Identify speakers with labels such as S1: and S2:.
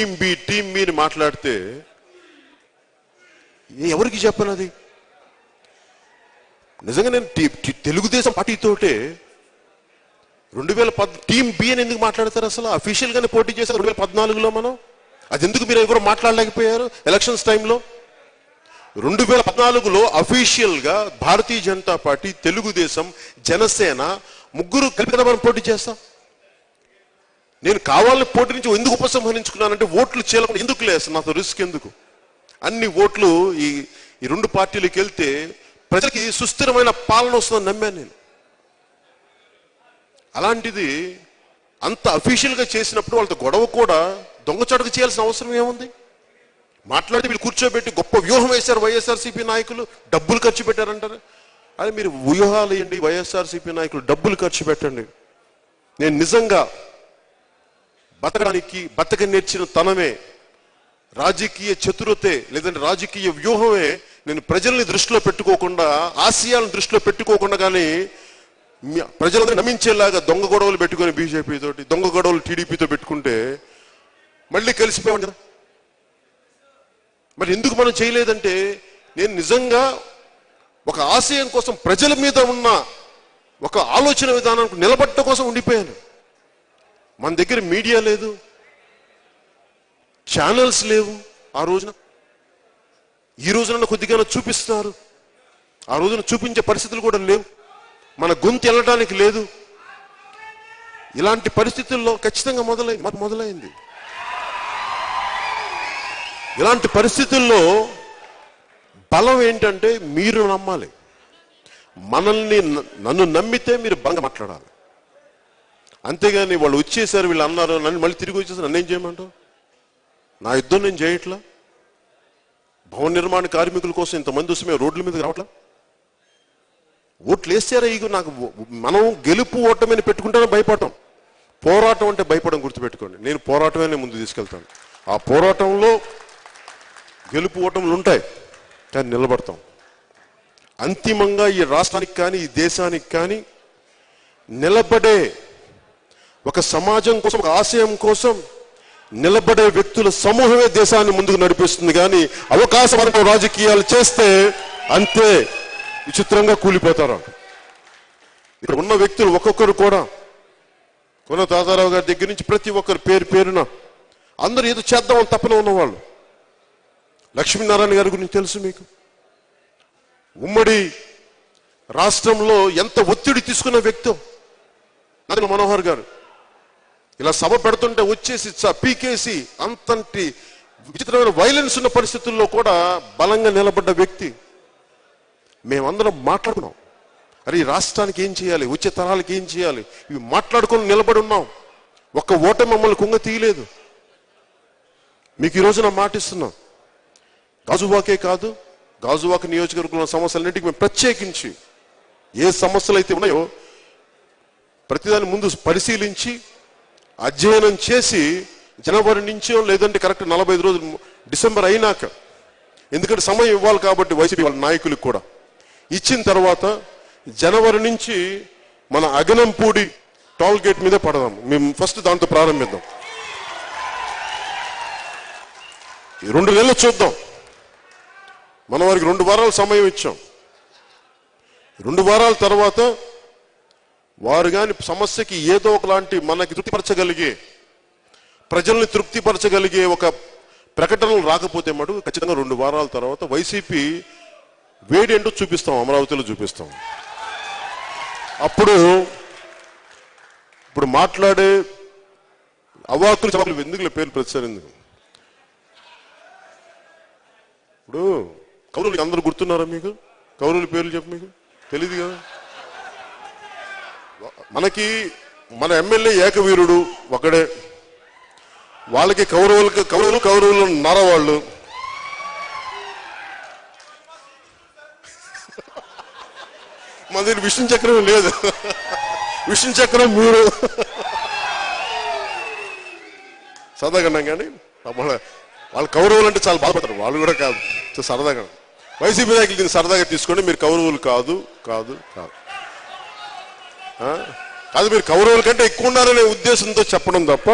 S1: Team B team B అని మాట్లాడితే ఎవరికి చెప్పను అది నిజంగా నేను తెలుగుదేశం పార్టీతోటే రెండు వేల పద్ టీం బి అని ఎందుకు మాట్లాడతారు అసలు? అఫీషియల్గానే పోటీ చేశారు రెండు వేల పద్నాలుగులో మనం. అది ఎందుకు మీరు ఎవరు మాట్లాడలేకపోయారు ఎలక్షన్స్ టైంలో రెండు వేల పద్నాలుగులో అఫీషియల్గా భారతీయ జనతా పార్టీ తెలుగుదేశం జనసేన ముగ్గురు కలిపి కదా మనం పోటీ చేస్తాం? నేను కావాలని పోటీ నుంచి ఎందుకు ఉపసంహరించుకున్నానంటే ఓట్లు చేయకుండా ఎందుకు లేదు నాతో రిస్క్ ఎందుకు? అన్ని ఓట్లు ఈ ఈ రెండు పార్టీలకు వెళ్తే ప్రజలకి సుస్థిరమైన పాలన వస్తుందని నమ్మాను నేను. అలాంటిది అంత అఫీషియల్గా చేసినప్పుడు వాళ్ళతో గొడవ కూడా దొంగచాటుకు చేయాల్సిన అవసరం ఏముంది? మాట్లాడితే వీళ్ళు కూర్చోబెట్టి గొప్ప వ్యూహం వేశారు వైఎస్ఆర్సీపీ నాయకులు డబ్బులు ఖర్చు పెట్టారంటారు. అది మీరు వ్యూహాలు వేయండి వైఎస్ఆర్సీపీ నాయకులు డబ్బులు ఖర్చు పెట్టండి. నేను నిజంగా బతకడానికి బతక నేర్చిన తనమే రాజకీయ చతురతే లేదంటే రాజకీయ వ్యూహమే నేను ప్రజల్ని దృష్టిలో పెట్టుకోకుండా ఆశయాలను దృష్టిలో పెట్టుకోకుండా కానీ మీ- ప్రజలందరూ నమ్మించేలాగా దొంగ గొడవలు పెట్టుకొని బీజేపీ తోటి దొంగ గొడవలు టీడీపీతో పెట్టుకుంటే మళ్ళీ కలిసిపోయాం కదా? మరి ఎందుకు మనం చేయలేదంటే నేను నిజంగా ఒక ఆశయం కోసం ప్రజల మీద ఉన్న ఒక ఆలోచన విధానానికి నిలబట్ట కోసం ఉండిపోయాను. మన దగ్గర మీడియా లేదు. ఛానల్స్ లేవు. ఆ రోజున ఈ రోజున కొద్దిగా చూపిస్తున్నారు ఆ రోజున చూపించే పరిస్థితులు కూడా లేవు. మన గొంతు వెళ్ళడానికి లేదు. ఇలాంటి పరిస్థితుల్లో ఖచ్చితంగా మొదలై మాకు మొదలైంది. ఇలాంటి పరిస్థితుల్లో బలం ఏంటంటే మీరు నమ్మాలి. మనల్ని నన్ను నమ్మితే మీరు బలంగా మాట్లాడాలి. అంతేగాని వాళ్ళు వచ్చేసారు వీళ్ళు అన్నారు నన్ను మళ్ళీ తిరిగి వచ్చేసారు నన్ను ఏం చేయమంటావు? నా యుద్ధం నేను చేయట్లా? భవన నిర్మాణ కార్మికుల కోసం ఇంతమంది వస్తే మేము రోడ్ల మీద రావట్లా? ఓట్లు వేస్తారా ఇక నాకు మనం గెలుపు ఓటమిని పెట్టుకుంటేనే భయపడటం పోరాటం అంటే భయపడడం గుర్తుపెట్టుకోండి. నేను పోరాటమే ముందు తీసుకెళ్తాను. ఆ పోరాటంలో గెలుపు ఓటములు ఉంటాయి కానీ నిలబడతాం. అంతిమంగా ఈ రాష్ట్రానికి కానీ ఈ దేశానికి కానీ నిలబడే ఒక సమాజం కోసం ఒక ఆశయం కోసం నిలబడే వ్యక్తుల సమూహమే దేశాన్ని ముందుకు నడిపిస్తుంది. కానీ అవకాశవర్గ రాజకీయాలు చేస్తే అంతే విచిత్రంగా కూలిపోతారు. ఇక్కడ ఉన్న వ్యక్తులు ఒక్కొక్కరు కూడా కొన దాదారావు గారి దగ్గర నుంచి ప్రతి ఒక్కరు పేరు పేరున అందరూ ఏదో చేద్దామని తప్పన ఉన్నవాళ్ళు. లక్ష్మీనారాయణ గారి గురించి తెలుసు మీకు? ఉమ్మడి రాష్ట్రంలో ఎంత ఒత్తిడి తీసుకున్న వ్యక్తి. నదిన మనోహర్ గారు. ఇలా సభ పెడుతుంటే వచ్చేసి చ- పీకేసి అంతంటి విచిత్రమైన వైలెన్స్ ఉన్న పరిస్థితుల్లో కూడా బలంగా నిలబడ్డ వ్యక్తి. మేమందరం మాట్లాడుకున్నాం. అరే ఈ రాష్ట్రానికి ఏం చేయాలి? వచ్చే తరాలకి ఏం చేయాలి? ఇవి మాట్లాడుకొని నిలబడి ఉన్నాం. ఒక్క ఓట మమ్మల్ని కుంగ తీయలేదు. మీకు ఈ రోజున మాటిస్తున్నాం గాజువాకే కాదు గాజువాక నియోజకవర్గంలో సమస్యలన్నింటికి మేము ప్రత్యేకించి ఏ సమస్యలు అయితే ఉన్నాయో ప్రతిదాని ముందు పరిశీలించి అధ్యయనం చేసి జనవరి నుంచో లేదంటే కరెక్ట్ నలభై ఐదు రోజులు డిసెంబర్ అయినాక ఎందుకంటే సమయం ఇవ్వాలి కాబట్టి వైసీపీ వాళ్ళ నాయకులకు కూడా. ఇచ్చిన తర్వాత జనవరి నుంచి మన అగనంపూడి టోల్ గేట్ మీద పడదాం. మేము ఫస్ట్ దాంతో ప్రారంభిద్దాం. ఈ రెండు నెలలు చూద్దాం. మనం వారికి రెండు వారాలు సమయం ఇచ్చాం. రెండు వారాల తర్వాత వారు కాని సమస్యకి ఏదో ఒకలాంటి మనకి తృప్తిపరచగలిగే ప్రజల్ని తృప్తిపరచగలిగే ఒక ప్రకటనలు రాకపోతే మటు ఖచ్చితంగా రెండు వారాల తర్వాత వైసీపీ వేడి ఏంటో చూపిస్తాం అమరావతిలో చూపిస్తాం. అప్పుడు ఇప్పుడు మాట్లాడే అవాకులు చవాకులు ఎందుకు పేర్లు ప్రతిసారి ఇప్పుడు కౌరులు అందరూ గుర్తున్నారా మీకు? కౌరుల పేర్లు చెప్పు మీకు? తెలియదు కదా? మనకి మన ఎమ్మెల్యే ఏకవీరుడు ఒకడే. వాళ్ళకి కౌరవులకి కౌరవులు కౌరవులు నరవాళ్ళు మన దగ్గర విష్ణు చక్రం లేదు. విష్ణు చక్రం మీరు. సరదాగా కానీ వాళ్ళు కౌరవులు అంటే చాలా బాధపడతారు. వాళ్ళు కూడా కాదు. సరదాగా. వైసీపీ నాయకులు దీన్ని సరదాగా తీసుకోండి. మీరు కౌరవులు కాదు కాదు కాదు. కాదు మీరు కౌరవుల కంటే ఎక్కువ ఉన్నారనే ఉద్దేశంతో చెప్పడం తప్ప